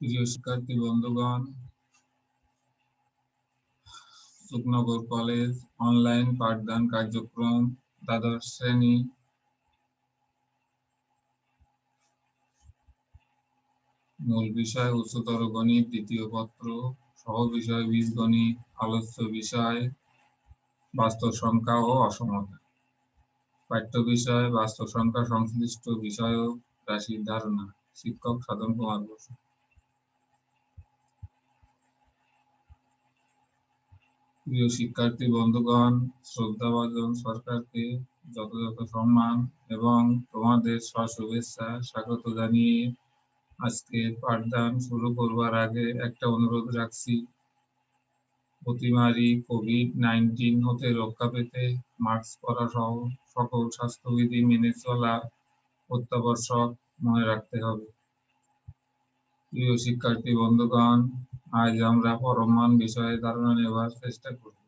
প্রিয় শিক্ষার্থী বন্ধুগণ? সুখনগর কলেজ অনলাইন পাঠদান কার্যক্রম, দ্বাদশ শ্রেণি। মূল বিষয় উচ্চতর গণিত, দ্বিতীয় পত্র, সহ বিষয় বীজগণিত আলোচ্য বিষয়, বাস্তব সংখ্যা ও অসমতা। পাঠ্য বিষয়, বাস্তব সংখ্যা সংশ্লিষ্ট বিষয় রাশির ধারণা। শিক্ষক সাধন কুমার বসু। প্রিয় শিক্ষার্থী, বন্ধুগণ, শ্রদ্ধাভাজন সরকারকে যথাযথ সম্মান এবং তোমাদের শুভেচ্ছা স্বাগত জানিয়ে আজকে পাঠদান শুরু করবার আগে একটা অনুরোধ রাখছি। অতিমারি কোভিড নাইন্টিন হতে রক্ষা পেতে মাস্ক পরা সহ সকল স্বাস্থ্যবিধি মেনে চলা অত্যাবশ্যক মনে রাখতে হবে। প্রিয় শিক্ষার্থী, বন্ধুগণ আজ আমরা পরমান বিষয়ে ধারণা নেবার চেষ্টা করব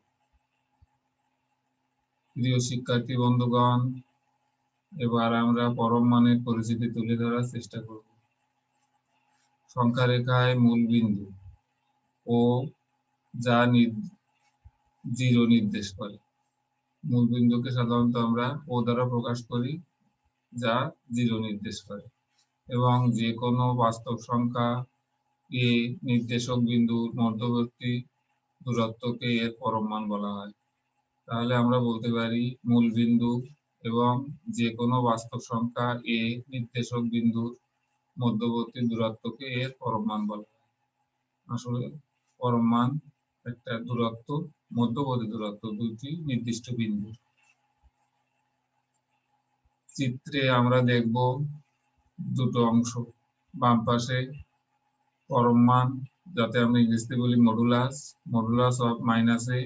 প্রিয় শিক্ষার্থী, বন্ধুগণ, এবার আমরা পরম মানের পরিচিতি তুলে ধরার চেষ্টা করব। সংখ্যা রেখায় মূল বিন্দু ও যা জিরো নির্দেশ করে। মূল বিন্দুকে সাধারণত আমরা ও দ্বারা প্রকাশ করি, যা জিরো নির্দেশ করে এবং যে কোনো বাস্তব সংখ্যা এ নির্দেশক বিন্দুর মধ্যবর্তী দূরত্বকে এর পরম মান বলা হয়? তাহলে আমরা বলতে পারি মূল বিন্দু এবং যে কোনো বাস্তব সংখ্যা এ নির্দেশক বিন্দুর মধ্যবর্তী দূরত্বকে এর পরম মান বলা হয়। আসলে পরম মান একটা দূরত্ব, মধ্যবর্তী দূরত্ব দুটি নির্দিষ্ট বিন্দু। চিত্রে আমরা দেখব দুটো অংশ, বাম পাশে মান যাতে আমরা ইংরেজিতে বলি modulus modulus of minus a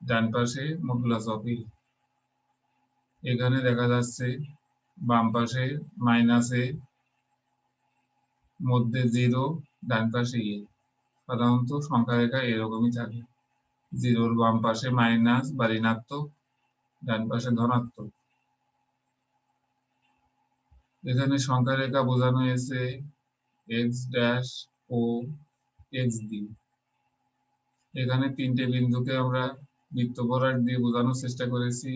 ডান পাশে মডুলাস অফ ই এখানে দেখা যাচ্ছে বাম পাশে মাইনাস এ মধ্যে জিরো ডান পাশে এ সাধারণত সংখ্যা রেখা এরকমই থাকে। জিরোর বাম পাশে মাইনাস বা ঋণাত্মক ডান পাশে ধনাত্মক। এখানে সংখ্যা রেখা বোঝানো হয়েছে এক্স ড্যাশ ও এক্স ডি এখানে তিনটে বিন্দুকে আমরা বৃত্ত বরাট দিয়ে বোঝানোর চেষ্টা করেছি।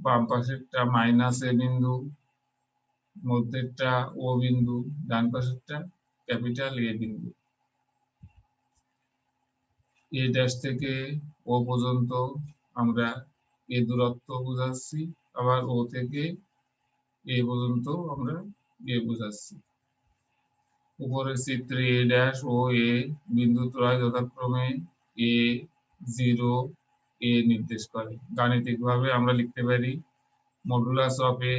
বাম পাশেরটা মাইনাস এ বিন্দু, মধ্যেরটা ও বিন্দু, ডান পাশেরটা ক্যাপিটাল এ বিন্দু। এ ড্যাশ থেকে ও পর্যন্ত আমরা এ দূরত্ব বোঝাচ্ছি, আবার ও থেকে এ পর্যন্ত আমরা এ বোঝাচ্ছি। উপরের চিত্রে এ ড্যাশ ও এ বিন্দু ত্রয় যথাক্রমে এ জিরো এ নির্দেশ করে। গাণিতিকভাবে আমরা লিখতে পারি মডুলাস অফ এ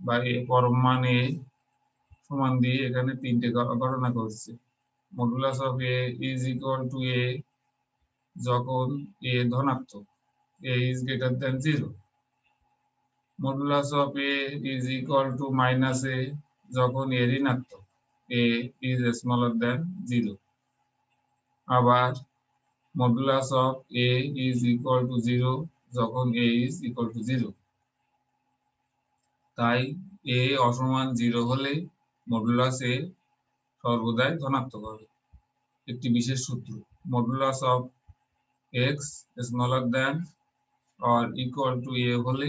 বা এ পরম মান এ সমান দিয়ে এখানে তিনটে গণনা করছে। Modulus of a is equal to a যখন এ ধনাত্মক। A is greater than zero modulus of a is equal to minus a যখন এ ঋণাত্মক। A is smaller than zero আবার modulus of a is equal to zero যখন a is equal to zero তাই a অসমান zero হলে modulus এ সর্বদাই ধনাত্মক হবে। একটি বিশেষ সূত্র। Modulus of x smaller than or equal to a হলে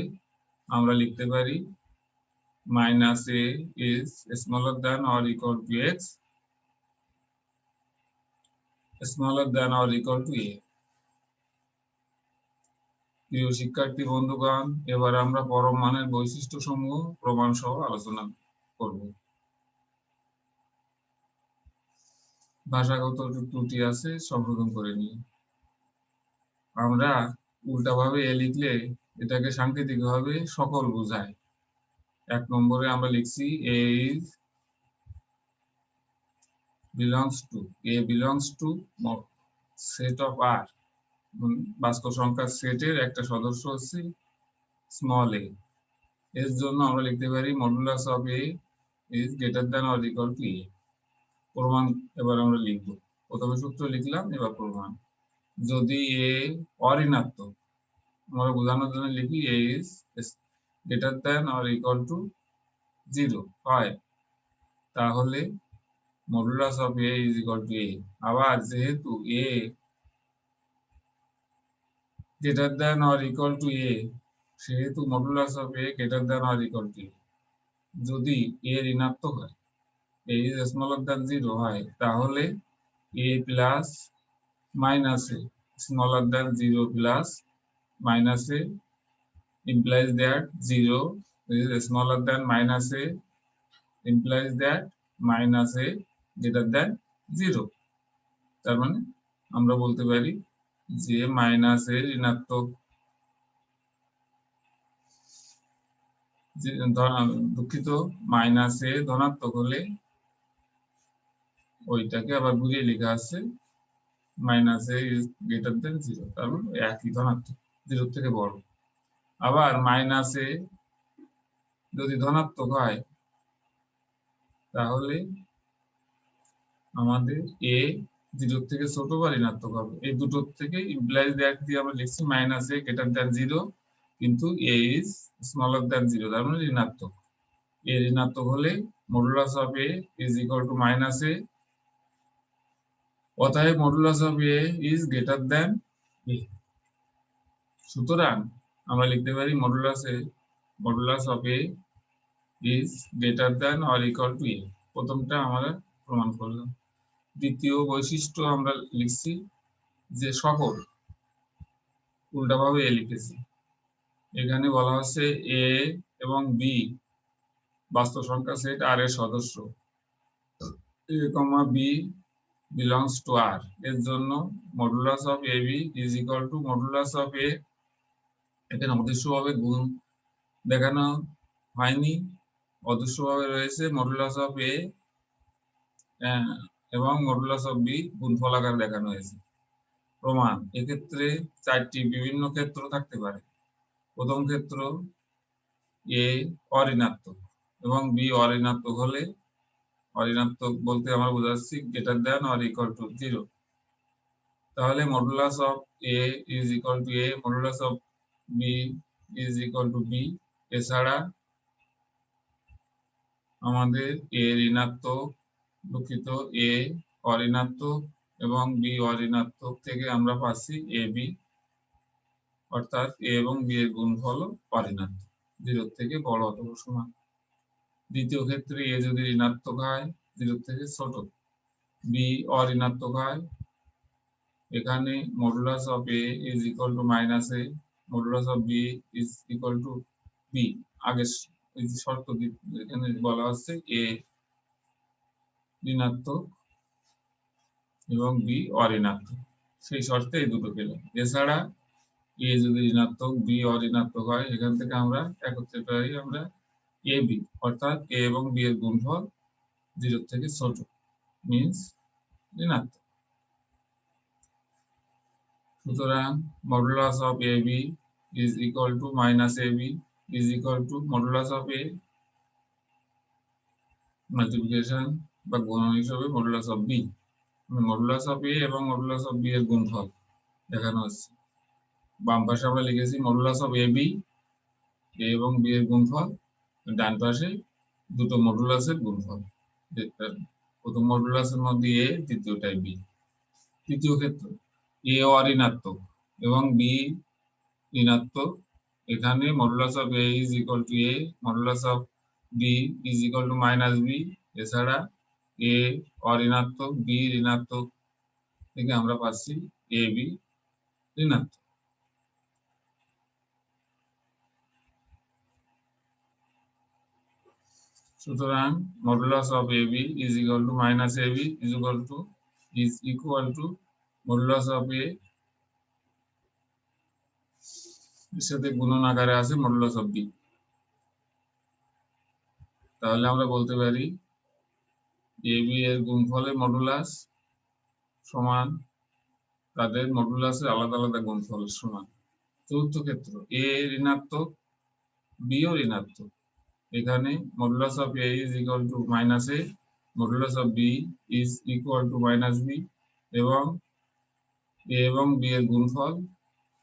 আমরা লিখতে পারি minus a is smaller than or equal to x smaller than or equal to a. প্রিয় শিক্ষার্থী, বন্ধুগণ, এবার আমরা পরম মানের বৈশিষ্ট্য সমূহ প্রমাণ সহ আলোচনা করব। ভাষাগত ত্রুটি আছে, সংশোধন করে নিই। আমরা উল্টাভাবে এ লিখলে এটাকে সাংকেতিক ভাবে সকল বোঝায়। এক নম্বরে আমরা লিখছি a is belongs to, a belongs to set of R বাস্তব সংখ্যার সেটের একটা সদস্য হচ্ছে স্মল এ এর জন্য আমরা লিখতে পারি modulus of a is greater than or equal to a প্রমাণ এবার আমরা লিখব। প্রথমে সূত্র লিখলাম, এবার প্রমাণ। যদি এ অঋণাত্মক, আমরা বোঝানোর জন্য লিখি a is greater than or equal to zero হয় তাহলে modulus of a is equal to a আবার যেহেতু a greater than or equal to a সেহেতু modulus of a greater than or equal to যদি এ ঋণাত্মক হয় a is smaller than zero হয়, তাহলে a plus minus a smaller than 0 plus minus a implies that 0 is smaller than minus a, implies that minus a greater than 0 তার মানে আমরা বলতে পারি যে মাইনাস এ ঋণাত্মক। দুঃখিত মাইনাস এ ধনাত্মক হলে ওইটাকে আবার ঘুরিয়ে লেখা আছে minus a is greater than zero তার মানে একই ধনাত্মক জিরোর থেকে বড়। আবার মাইনাসে যদি ধনাত্মক হয়, তাহলে আমাদের এ জিরোর থেকে ছোট বা ঋণাত্মক হবে। এই দুটোর থেকে ইমপ্লাইজ দ্যাট দিয়ে আমরা লিখছি minus a greater than zero কিন্তু a is smaller than zero তার মানে ঋণাত্মক। এ ঋণাত্মক হলে modulus of a is equal to minus a অতএব modulus of a is greater than a সুতরাং আমরা লিখতে পারি modulus a modulus of a is greater than or equal to a প্রথমটা আমরা প্রমাণ করলাম। দ্বিতীয় বৈশিষ্ট্য আমরা লিখছি যে সকল উল্টাভাবে এ লিখেছি। এখানে বলা হচ্ছে এ এবং বি বাস্তব সংখ্যা সেট আর এর সদস্য। A comma b belongs to R এর জন্য modulus of a b is equal to modulus of a এখানে অদৃশ্যভাবে গুণ দেখানো হয়নি, অদৃশ্যভাবে রয়েছে মডুলাস অফ এ, এবং মডুলাস অফ বি গুণফল আকার দেখানো হয়েছে। প্রমাণ, এক্ষেত্রে চারটি বিভিন্ন ক্ষেত্র থাকতে পারে। প্রথম ক্ষেত্র এ অঋণাত্মক এবং বি অঋণাত্মক হলে, অঋণাত্মক বলতে আমরা বোঝাচ্ছি greater than or equal to zero তাহলে modulus of a is equal to a modulus of b is equal to b এছাড়া আমাদের এ ঋণাত্মক, দুঃখিত এ অঋণাত্মক এবং বি অঋণাত্মক থেকে আমরা পাচ্ছি এ বি অর্থাৎ এ এবং বি এর গুণফল অঋণাত্মক জিরোর থেকে বড় অথবা সমান। দ্বিতীয় ক্ষেত্রে এ যদি ঋণাত্মক হয় জিরোর থেকে ছোট। বি অঋণাত্মক হয়। এখানে modulus of a is equal to minus a modulus of b is equal to b আগে শর্ত এখানে বলা হচ্ছে এ ঋণাত্মক এবং বি অঋণাত্মক। সেই শর্তে এই দুটো পেলাম। এছাড়া এ যদি ঋণাত্মক বি অঋণাত্মক হয়, এখান থেকে আমরা একত্রে পাই আমরা এ বি অর্থাৎ এ এবং বি এর গুণফল জিরো থেকে ছোট। মিনস ঋণাত্মক। সুতরাং modulus of a b is equal to minus a b is equal to modulus of a multiplication বা গুণন হিসেবে modulus of b modulus of a এবং মডুলাস অফ বি এর গুণফল দেখানো হচ্ছে। বাম পাশে আমরা লিখেছি modulus of a b a এবং বি এর গুণফল। ডান পাশে দুটো মডুলাসের গুণফল। প্রথম মডুলাসের মধ্যে এ দ্বিতীয়টাই বি তৃতীয় ক্ষেত্র। এ অঋণাত্মক এবং বি ঋণাত্মক। এখানে modulus of a is equal to a modulus of b is equal to minus b এছাড়া এ অঋণাত্মক বি ঋণাত্মক থেকে আমরা পাচ্ছি এ বি ঋণাত্মক। সুতরাং modulus of a b is equal to minus a b is equal to is equal to a এর সাথে গুণন আকারে আছে মডুলাস অফ বি তাহলে আমরা বলতে পারি এ বি এর গুণফলের মডুলাস সমান তাদের মডুলাসের আলাদা আলাদা গুণফলের সমান। চতুর্থ ক্ষেত্র এ ঋণাত্মক বিও ঋণাত্মক। এখানে modulus of a is equal to minus a modulus of b is equal to minus b এবং এ এবং বি এর গুণফল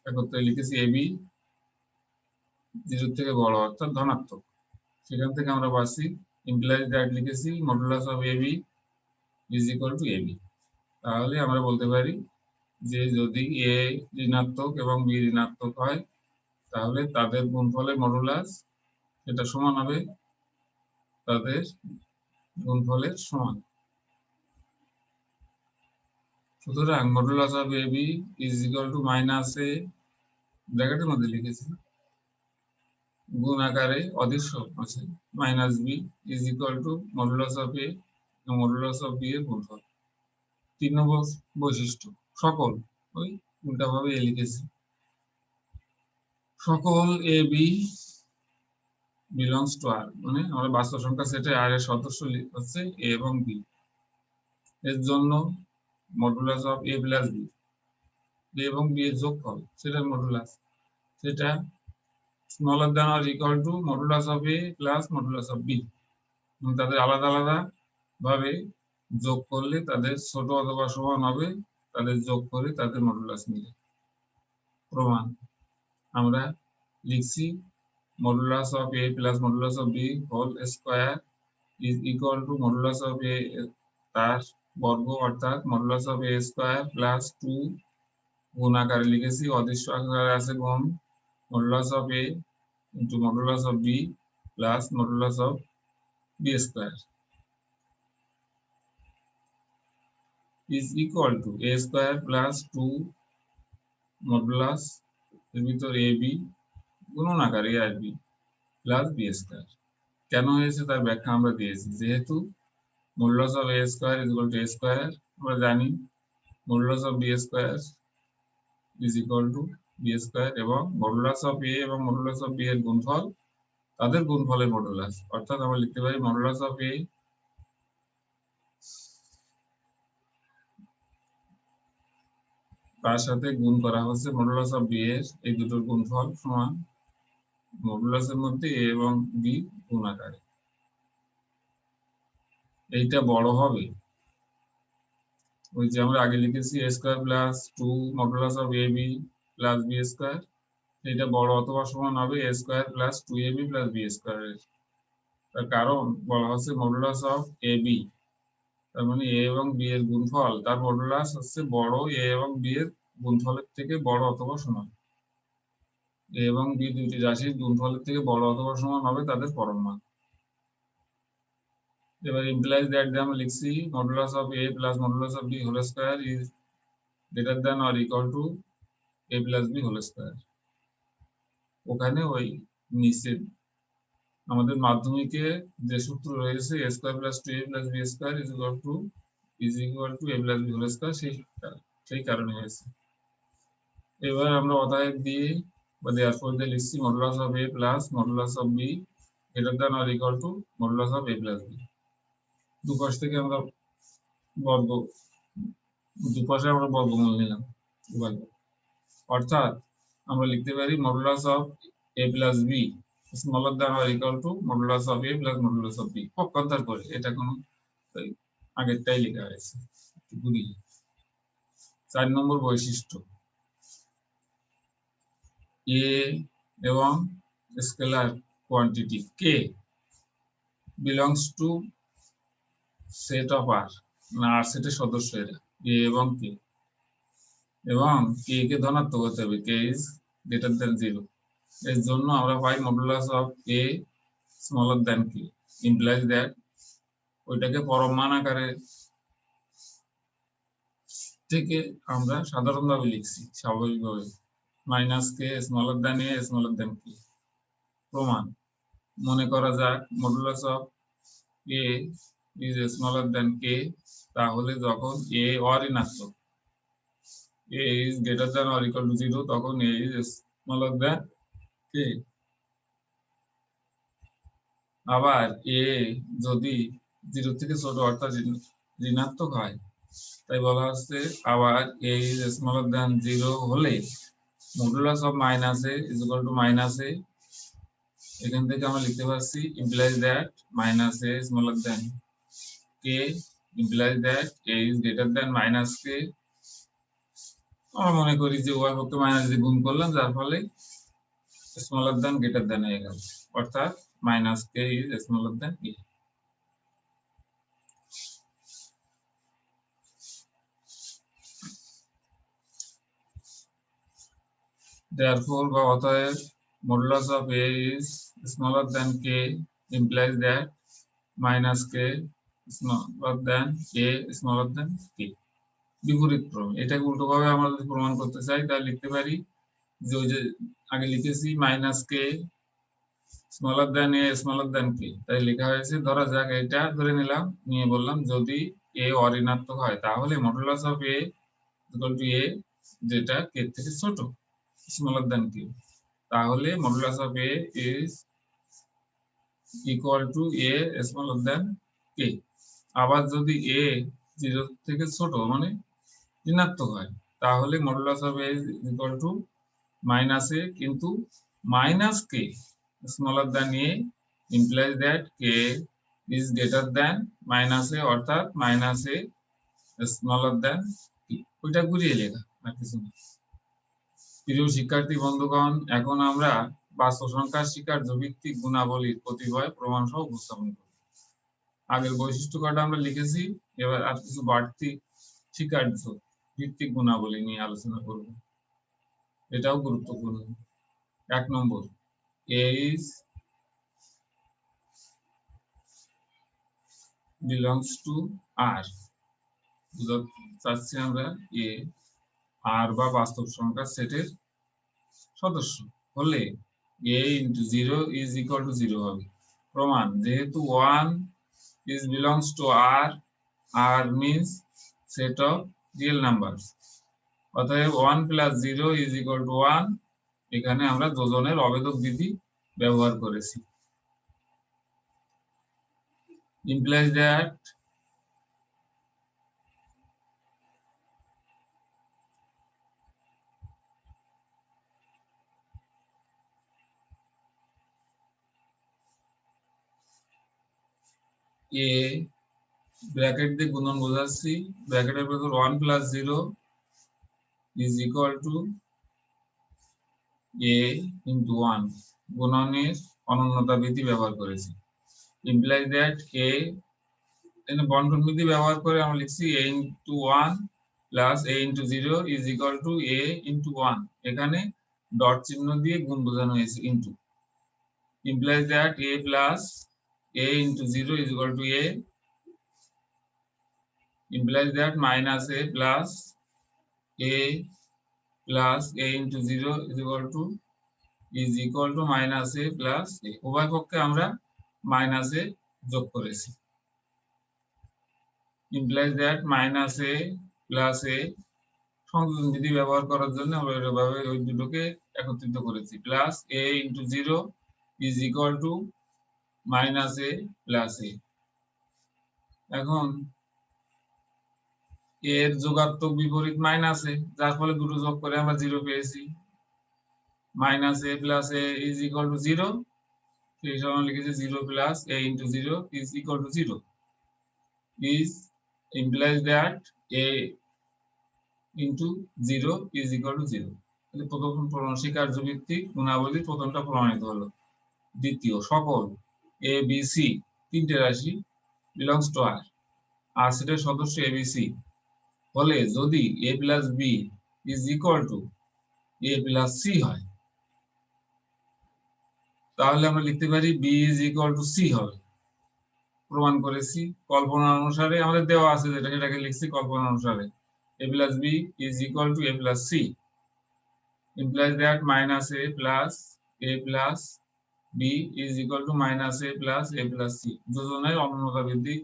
একত্রে লিখেছি এ বি জিরো থেকে বড়, অর্থাৎ ধনাত্মক। সেখান থেকে আমরা পাচ্ছি ইমপ্লাইজ দ্যাট লিখেছি modulus of a b is equal to a b তাহলে আমরা বলতে পারি যে যদি এ ঋণাত্মক এবং বি ঋণাত্মক হয়, তাহলে তাদের গুণফলের মডুলাস এটা সমান হবে, তাদের গুণফলের সমান। সুতরাং modulus of a b is equal to minus a ব্র্যাকেটের মধ্যে লিখেছি। গুণ আকারে অদৃশ্য আছে। Minus b is equal to modulus of a modulus of b এর গুণফল। তিন নম্বর বৈশিষ্ট্য, সকল, ওই উল্টাভাবে এ লিখেছি। সকল a b belongs to R মানে আমরা বাস্তব সংখ্যা সেটে আর এর সদস্য হচ্ছে এ এবং বি। এর জন্য modulus of a plus b a এবং বি এর যোগফল, সেটার মডুলাস সেটা smaller than or equal to modulus of a plus modulus of b তাদের আলাদা আলাদা ভাবে যোগ করলে তাদের ছোট অথবা সমান হবে, তাদের যোগ করে তাদের মডুলাস মিলে। প্রমাণ, আমরা লিখছি modulus of a plus modulus of b whole square is equal to modulus of a তার বর্গ অর্থাৎ modulus of a square plus two গুণ আকারে লিখেছি, অদৃশ্য আকারে আছে গুণ modulus of a into modulus of b plus modulus of b square is equal to a square plus 2 modulus এর ভিতর এ বি গুণন আকারে এ আর বি প্লাস বি স্কোয়ার কেন হয়েছে? তার ব্যাখ্যা আমরা দিয়েছি। যেহেতু modulus of a square is equal to a square আমরা জানি modulus of b square is equal to b square এবং মডুলাস অফ এ এবং মডুলাস অফ বি এর গুণফল তাদের গুণফলের মডুলাস অর্থাৎ আমরা লিখতে পারি মডুলাস অফ এ তার সাথে গুণ করা হচ্ছে মডুলাস অফ বি এর এই দুটোর গুণফল সমান মডুলাসের মধ্যে এ এবং বি গুণ আকারে এইটা বড় হবে। ওই যে আমরা আগে লিখেছি a square plus two modulus of a b plus b square এটা বড় অথবা সমান হবে a square plus two a b plus b স্কোয়ারের তার কারণ বলা হচ্ছে মডুলাস অফ এ বি তার মানে এ এবং বি এর গুণফল। তার মডুলাস হচ্ছে বড় এ এবং বি এর গুণফলের থেকে বড় অথবা সমান। এ এবং বি দুইটি রাশির গুণফলের থেকে বড় অথবা সমান হবে তাদের পরম মান। এবার ইমপ্লাইজ দ্যাট যে আমরা লিখছি modulus of a plus modulus of b whole square is greater than or equal to a plus b whole square ওখানে ওই নিচে আমাদের মাধ্যমিকে যে সূত্র রয়েছে a square plus two a plus b square is equal to is equal to a plus b whole square সেই সেই কারণে হয়েছে। এবার আমরা অতএব দিয়ে বা দেয়ার ফর দিয়ে লিখছি modulus of a plus modulus of b greater than or equal to modulus of a plus b দুপাশ থেকে আমরা বর্গ, দুপাশে আমরা বর্গমূল নিলাম অর্থাৎ আমরা লিখতে পারি modulus of a plus b smaller than or equal to modulus of a plus modulus of b পক্ষান্তর করে, এটা কোনো আগেরটাই লেখা হয়েছে চার নম্বর বৈশিষ্ট্য। এ এবং scalar quantity K belongs to set of R না আর সেটের সদস্য এরা এ এবং কে এবং কে কে ধনাত্মক হতে হবে k is greater than zero এর জন্য আমরা পাই modulus of a smaller than k implies that ওইটাকে পরম মান আকারে থেকে আমরা সাধারণভাবে লিখছি, স্বাভাবিকভাবে। Minus k smaller than a smaller than k প্রমাণ। মনে করা যাক modulus of a is smaller than k তাহলে যখন a অঋণাত্মক a is greater than or equal to zero তখন a is smaller than k আবার এ যদি জিরো থেকে ছোট অর্থাৎ ঋণাত্মক হয়, তাই বলা হচ্ছে আবার a is smaller than zero হলে modulus of minus a is equal to minus a এখান থেকে আমরা লিখতে পারছি implies that minus a smaller than k implies that a is greater than minus k আমরা মনে করি যে ওয়াই পক্ষে মাইনাস দিয়ে গুণ করলাম যার ফলে স্মলার দ্যান গ্রেটার দ্যান হয়ে গেল অর্থাৎ minus k is smaller than a therefore বা অতএব modulus of a is smaller than k implies that minus k smaller than a smaller than k বিপরীত ক্রম এটাকে উল্টোভাবে আমরা যদি প্রমাণ করতে চাই, তাহলে লিখতে পারি যে ওই যে আগে লিখেছি minus k smaller than a smaller than k তাই লেখা হয়েছে, ধরা যাক, এটা ধরে নিলাম, নিয়ে বললাম, যদি এ অঋণাত্মক হয়, তাহলে modulus of a equal to a যেটা কে থেকে ছোট স্মলার দেন কে তাহলে modulus of a is equal to a smaller than k আবার যদি এ জিরো থেকে ছোট মানে ঋণাত্মক হয়, তাহলে modulus a equal to minus a কিন্তু minus k smaller than a, implies that k is greater than minus a, অর্থাৎ minus a smaller than k ওইটা ঘুরিয়ে লেখা, আর কিছু না। প্রিয় শিক্ষার্থী, বন্ধুগণ, এখন আমরা বাস্তব সংখ্যার স্বীকার্য ভিত্তিক গুণাবলীর কতিপয় প্রমাণ সহ উপস্থাপন করব। আগের বৈশিষ্ট্য কটা আমরা লিখেছি? এবার আর কিছু বাড়তি স্বীকার্য ভিত্তিক গুণাবলী নিয়ে আলোচনা করব। এটাও গুরুত্বপূর্ণ। এক নম্বর is belongs to R চাচ্ছি আমরা এ আর বা বাস্তব সংখ্যার সেটের সদস্য। হলে a into zero is equal to zero হবে। প্রমাণ, যেহেতু one is belongs to R R means set of real numbers অতএব one plus zero is equal to one এখানে আমরা যোজনের অবেদক বিধি ব্যবহার করেছি implies that a ব্র্যাকেট দিয়ে গুণন বোঝাচ্ছি। ব্র্যাকেটের ভেতর one plus zero is equal to a into one গুণনের অনন্যতা বিধি ব্যবহার করেছি। ইমপ্লাই দ্যাট এ এখানে বন্টন বিধি ব্যবহার করে আমরা লিখছি a into one plus a into zero is equal to a into one এখানে ডট চিহ্ন দিয়ে গুণ বোঝানো হয়েছে into implies that a plus a into zero is equal to a implies that minus a plus a plus a into 0 is equal to is equal to minus a plus a উভয় পক্ষে আমরা minus a যোগ করেছি implies that minus a plus a সংযোজন বিধি ব্যবহার করার জন্য আমরা এভাবে ওই দুটোকে একত্রিত করেছি plus a into 0 is equal to minus a plus a এখন এর যোগাত্মক বিপরীত মাইনাসে যার ফলে দুটো যোগ করে আমরা জিরো পেয়েছি। Minus a plus a is equal to zero সেই সময় লিখেছি zero plus a into zero is equal to zero is implies that a into zero is equal to zero প্রথম স্বীকার্য ভিত্তিক গুণাবলী প্রথমটা প্রমাণিত হলো। দ্বিতীয় সকল এ বি সি তিনটে রাশি বিলংস টু আর আর সেটের সদস্য এ বি সি হলে যদি a plus b is equal to a plus c হয়, তাহলে আমরা লিখতে পারি b is equal to c হবে। প্রমাণ করেছি, কল্পনা অনুসারে আমাদের দেওয়া আছে যেটা সেটাকে লিখছি কল্পনা অনুসারে। A plus b is equal to a plus c implies that minus a plus a plus b is equal to minus a plus a plus c. যোজনের অনন্যতা বৃদ্ধি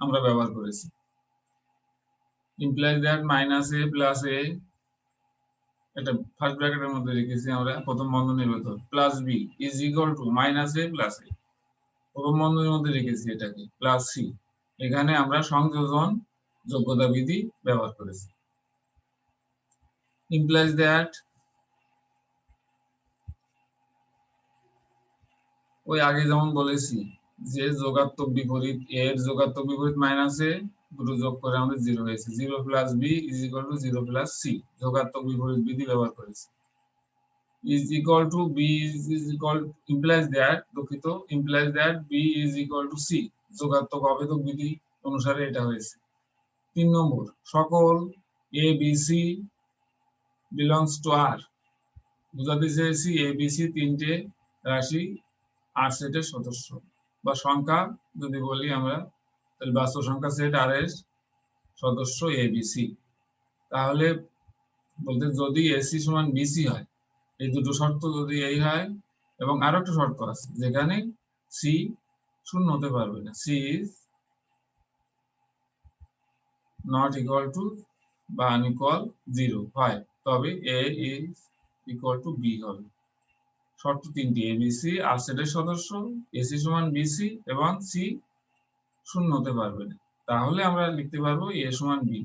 আমরা ব্যবহার করেছি। Implies that minus a plus a, এটা first ব্র্যাকেটের মধ্যে লিখেছি আমরা, প্রথম বন্ধনীর ভেতর। Plus b is equal to minus a plus a প্রথম বন্ধনীর মধ্যে লিখেছি এটাকে প্লাস সি এখানে আমরা সংযোজন যোগ্যতা বিধি ব্যবহার করেছি। Implies that ওই আগে যেমন বলেছি যে যোগাত্মক বিপরীত এ এর যোগাত্মক বিপরীত মাইনাস এ দুটো যোগ করে আমাদের জিরো হয়েছে। Zero plus b is equal to zero plus c যোগাত্মক বিপরীত বিধি ব্যবহার করেছি। Is equal to b is equal implies that দুঃখিত implies that b is equal to c যোগাত্মক অবেদক বিধি অনুসারে এটা হয়েছে। তিন নম্বর, সকল a b c belongs to R বোঝাতে চেয়েছি সি তিনটে রাশি আর সেটের সদস্য। বা সংখ্যা যদি বলি আমরা, তাহলে বাস্তব সংখ্যা সেট আর এর সদস্য এবিসি। তাহলে বলতে যদি এসি সমান বিসি হয়, এই দুটো শর্ত যদি এই হয়, এবং আরও একটা শর্ত আছে, যেখানে সি শূন্য হতে পারবে না। C is not equal to বা আনইকুয়াল জিরো হয়, তবে a is equal to b হবে। শর্ত তিনটি এবিসি আর সেটের সদস্য এসি সমান বিসি এবং সি শূন্য হতে পারবে। না তাহলে আমরা লিখতে পারব এ সমান বি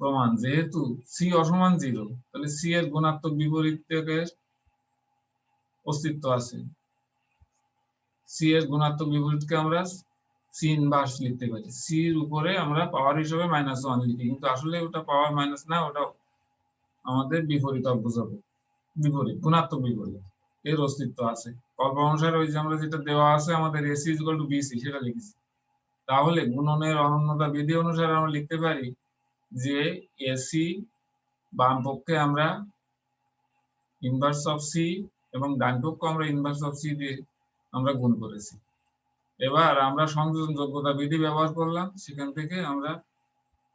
প্রমাণ, যেহেতু সি অসমান জিরো তাহলে সি এর গুণাত্মক বিপরীতের অস্তিত্ব আছে। সি এর গুণাত্মক বিপরীতকে আমরা সি ইনভার্স লিখতে পারি। সি এর উপরে আমরা পাওয়ার হিসেবে মাইনাস ওয়ান লিখি, কিন্তু আসলে ওটা পাওয়ার মাইনাস না, ওটা আমাদের বিপরীত বোঝাবে বিপরীত গুণাত্মক বিপরীত। এর অস্তিত্ব আছে। কল্প অনুসারে ওই যে আমরা যেটা দেওয়া আছে, আমাদের এসি ইকুয়াল টু বিসি সেটা লিখেছি। তাহলে গুণনের অনন্যতা বিধি অনুসারে আমরা লিখতে পারি যে এসি বাম পক্ষে আমরা ইনভার্স অফ সি এবং ডান পক্ষে আমরা ইনভার্স অফ সি দিয়ে আমরা গুণ করেছি। এবার আমরা সংযোজন যোগ্যতা বিধি ব্যবহার করলাম, সেখান থেকে আমরা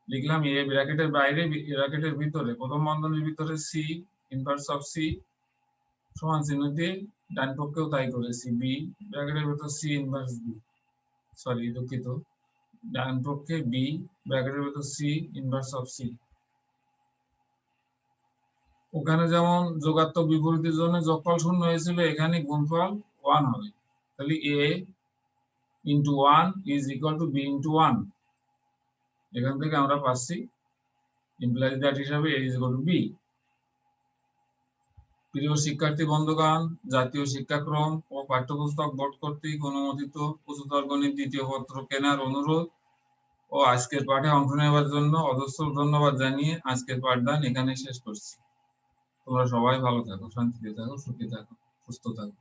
লিখলাম এ ব্র্যাকেটের বাইরে ব্র্যাকেটের ভিতরে, প্রথম বন্ধনীর ভিতরে সি ইনভার্স অফ সি সমান চিহ্ন দিয়ে ডান পক্ষেও তাই করেছি বি ব্র্যাকেটের ভিতর সি ইনভার্স বি সরি দুঃখিত। ডান পক্ষে বি ব্র্যাকেটের ভিতর সি ইনভার্স অফ সি ওখানে যেমন যোগাত্মক বিপরীতের জন্য যোগফল শূন্য হয়েছিল, এখানে গুণফল ওয়ান হবে। তাহলে a into one is equal to b into one এখান থেকে আমরা পাচ্ছি ইমপ্লাইজ দ্যাট হিসাবে a is equal to b প্রিয় শিক্ষার্থী বন্ধুগণ, জাতীয় শিক্ষাক্রম ও পাঠ্যপুস্তক বোর্ড কর্তৃক অনুমোদিত উচ্চতর গণিত দ্বিতীয় পত্র কেনার অনুরোধ ও আজকের পাঠে অংশ নেওয়ার জন্য অজস্র ধন্যবাদ জানিয়ে আজকের পাঠদান এখানে শেষ করছি। তোমরা সবাই ভালো থাকো, শান্তিতে থাকো, সুখী থাকো, সুস্থ থাকো।